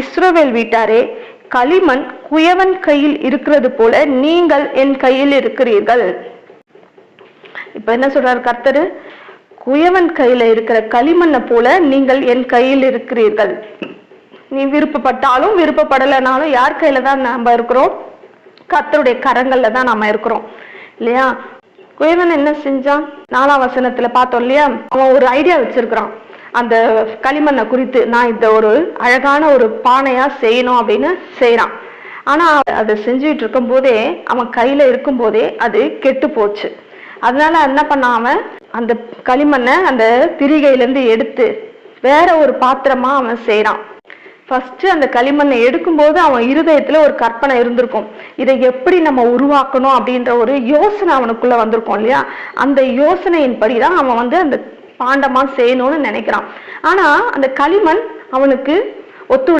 இஸ்ரோவேல் வீட்டாரே களிமண் குயவன் கையில் இருக்கிறது போல நீங்கள் என் கையில் இருக்கிறீர்கள். இப்ப என்ன சொல்றாரு கர்த்தரு? குயவன் கையில இருக்கிற களிமண்ணை போல நீங்கள் என் கையில் இருக்கிறீர்கள். நீ விருப்பப்பட்டாலும் விருப்பப்படலைனாலும் யார் கையில தான் நம்ம இருக்கிறோம்? கர்த்தருடைய கரங்கள்ல தான் நாம இருக்கிறோம். இல்லையா? குயவன் என்ன செஞ்சான்? நாலாம் வசனத்துல பார்த்தோம் இல்லையா? அவன் ஒரு ஐடியா வச்சிருக்கிறான். அந்த களிமண்ணை குறித்து நான் இந்த ஒரு அழகான ஒரு பானையா செய்யணும் அப்படின்னு செய்யறான் ஆனா அதை செஞ்சுட்டு இருக்கும் போதே அவன் கையில இருக்கும் போதே அது கெட்டு போச்சு. அதனால என்ன பண்ணான் அவன் அந்த களிமண்ணை அந்த திரிகையில இருந்து எடுத்து வேற ஒரு பாத்திரமா அவன் செய்யறான் ஃபர்ஸ்ட் அந்த களிமண்ணை எடுக்கும்போது அவன் இருதயத்துல ஒரு கற்பனை இருந்திருக்கும். இதை எப்படி நம்ம உருவாக்கணும் அப்படின்ற ஒரு யோசனை அவனுக்குள்ள வந்திருக்கும் இல்லையா? அந்த யோசனையின் படிதான் அவன் வந்து அந்த பாண்டமா செய்யணும்னு நினைக்கிறான். ஆனா அந்த களிமண் அவனுக்கு ஒத்து